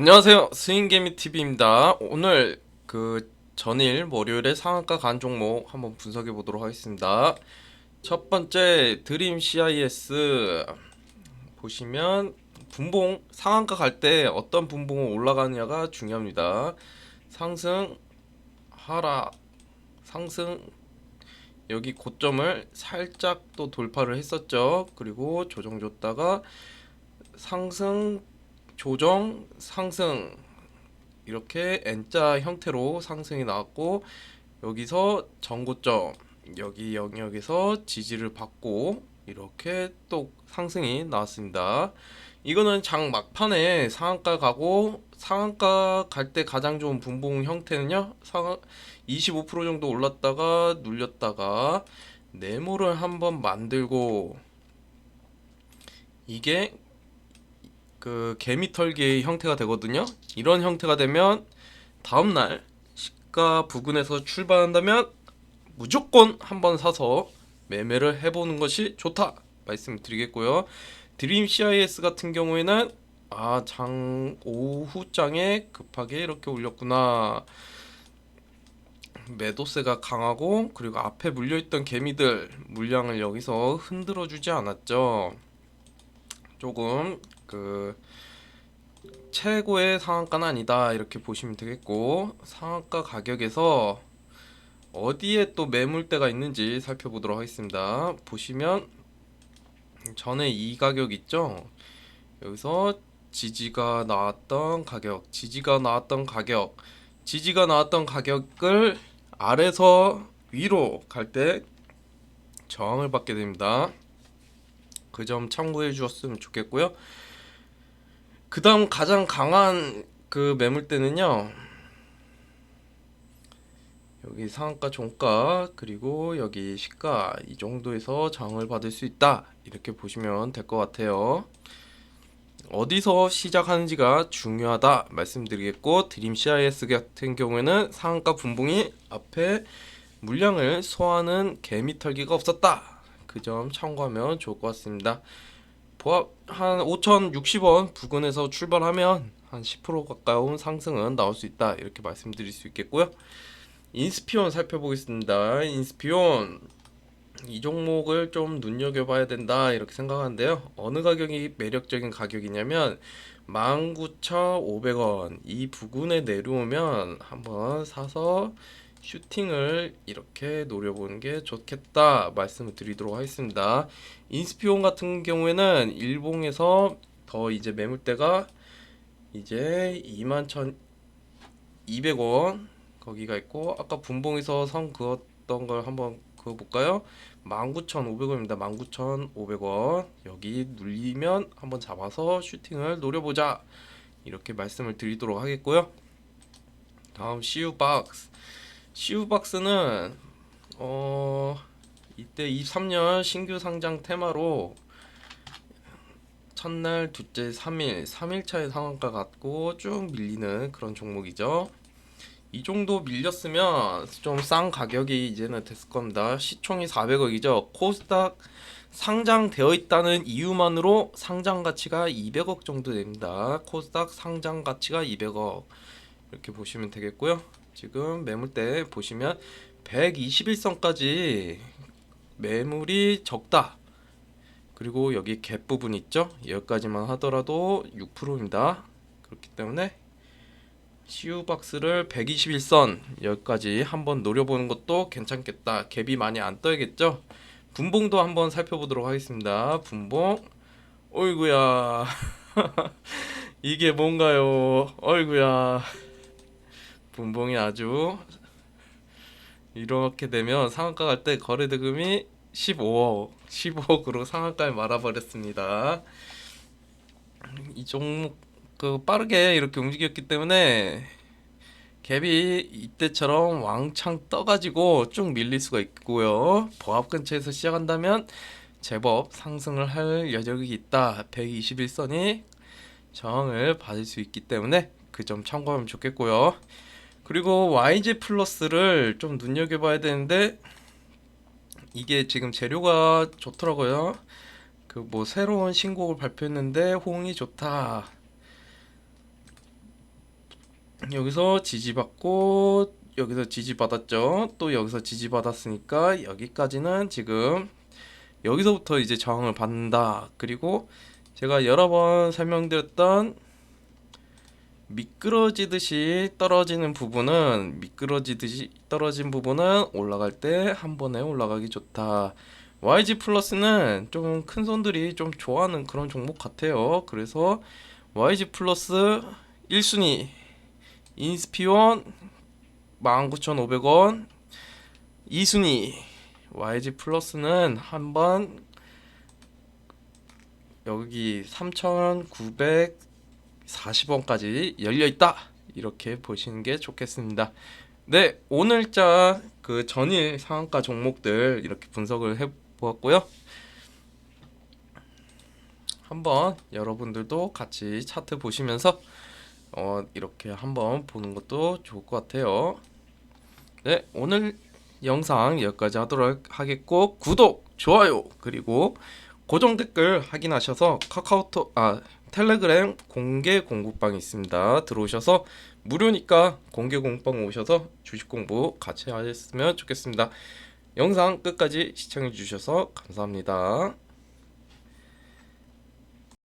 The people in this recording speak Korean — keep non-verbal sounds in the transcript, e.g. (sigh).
안녕하세요. 스윙개미 TV입니다. 오늘 그 전일 월요일에 상한가 간 종목 한번 분석해 보도록 하겠습니다. 첫 번째 드림 CIS 보시면 분봉 상한가 갈 때 어떤 분봉은 올라가느냐가 중요합니다. 상승 하락 상승 여기 고점을 살짝 또 돌파를 했었죠. 그리고 조정 줬다가 상승 조정 상승 이렇게 N자 형태로 상승이 나왔고 여기서 전고점 여기 영역에서 지지를 받고 이렇게 또 상승이 나왔습니다. 이거는 장 막판에 상한가 가고 상한가 갈 때 가장 좋은 분봉 형태는요. 상25% 정도 올랐다가 눌렸다가 네모를 한번 만들고 이게 그 개미털기의 형태가 되거든요. 이런 형태가 되면 다음 날 시가 부근에서 출발한다면 무조건 한번 사서 매매를 해보는 것이 좋다 말씀드리겠고요. 드림 CIS 같은 경우에는 아 장 오후장에 급하게 이렇게 올렸구나. 매도세가 강하고 그리고 앞에 물려있던 개미들 물량을 여기서 흔들어 주지 않았죠. 조금 그 최고의 상한가는 아니다 이렇게 보시면 되겠고 상한가 가격에서 어디에 또 매물대가 있는지 살펴보도록 하겠습니다. 보시면 전에 이 가격 있죠? 여기서 지지가 나왔던 가격, 지지가 나왔던 가격, 지지가 나왔던 가격을 아래서 위로 갈 때 저항을 받게 됩니다. 그 점 참고해 주셨으면 좋겠고요. 그 다음 가장 강한 그 매물대는요. 여기 상한가 종가 그리고 여기 시가 이 정도에서 저항을 받을 수 있다 이렇게 보시면 될 것 같아요. 어디서 시작하는지가 중요하다 말씀드리겠고 드림 CIS 같은 경우에는 상한가 분봉이 앞에 물량을 소화하는 개미털기가 없었다. 그 점 참고하면 좋을 것 같습니다. 보합 한 5,060원 부근에서 출발하면 한 10% 가까운 상승은 나올 수 있다. 이렇게 말씀드릴 수 있겠고요. 인스피온 살펴보겠습니다. 인스피온 이 종목을 좀 눈여겨봐야 된다 이렇게 생각하는데요. 어느 가격이 매력적인 가격이냐면 19,500원 이 부근에 내려오면 한번 사서 슈팅을 이렇게 노려보는 게 좋겠다 말씀을 드리도록 하겠습니다. 인스피온 같은 경우에는 일봉에서 더 이제 매물대가 이제 21,200원 거기가 있고 아까 분봉에서 선 그었던 걸 한번 그어 볼까요? 19,500원입니다. 19,500원 여기 눌리면 한번 잡아서 슈팅을 노려보자 이렇게 말씀을 드리도록 하겠고요. 다음 CU 박스 CU 박스는 어 이때 23년 신규 상장 테마로 첫날, 둘째, 3일, 3일차의 상한가 같고 쭉 밀리는 그런 종목이죠. 이 정도 밀렸으면 좀 싼 가격이 이제는 됐을 겁니다. 시총이 400억이죠. 코스닥 상장되어 있다는 이유만으로 상장 가치가 200억 정도 됩니다. 코스닥 상장 가치가 200억 이렇게 보시면 되겠고요. 지금 매물대 보시면 121선까지 매물이 적다. 그리고 여기 갭 부분 있죠? 여기까지만 하더라도 6%입니다. 그렇기 때문에 CU 박스를 121선 여기까지 한번 노려보는 것도 괜찮겠다. 갭이 많이 안 떠야겠죠? 분봉도 한번 살펴보도록 하겠습니다. 분봉. 어이구야. (laughs) 이게 뭔가요? 어이구야. 분봉이 아주 이렇게 되면 상한가 갈 때 거래 대금이 15억, 15억으로 상한가에 말아버렸습니다. 이 종목 그 빠르게 이렇게 움직였기 때문에 갭이 이때처럼 왕창 떠가지고 쭉 밀릴 수가 있고요. 보합 근처에서 시작한다면 제법 상승을 할 여력이 있다. 121선이 저항을 받을 수 있기 때문에 그 점 참고하면 좋겠고요. 그리고 YG 플러스를 좀 눈여겨봐야 되는데 이게 지금 재료가 좋더라고요. 그 뭐 새로운 신곡을 발표했는데 호응이 좋다. 여기서 지지받고 여기서 지지받았죠. 또 여기서 지지받았으니까 여기까지는 지금 여기서부터 이제 저항을 받는다. 그리고 제가 여러 번 설명드렸던 미끄러지듯이 떨어지는 부분은 미끄러지듯이 떨어진 부분은 올라갈 때 한 번에 올라가기 좋다. YG 플러스는 좀 큰 손들이 좀 좋아하는 그런 종목 같아요. 그래서 YG 플러스 1순위 인스피온 19,500원 2순위 YG 플러스는 한번 여기 3,940원까지 열려 있다. 이렇게 보시는 게 좋겠습니다. 네, 오늘자 그 전일 상한가 종목들 이렇게 분석을 해 보았고요. 한번 여러분들도 같이 차트 보시면서 어, 이렇게 한번 보는 것도 좋을 것 같아요. 네, 오늘 영상 여기까지 하도록 하겠고 구독, 좋아요, 그리고 고정 댓글 확인하셔서 카카오톡 아 텔레그램 공개 공부방이 있습니다. 들어오셔서 무료니까 공개 공부방 오셔서 주식 공부 같이 하셨으면 좋겠습니다. 영상 끝까지 시청해 주셔서 감사합니다.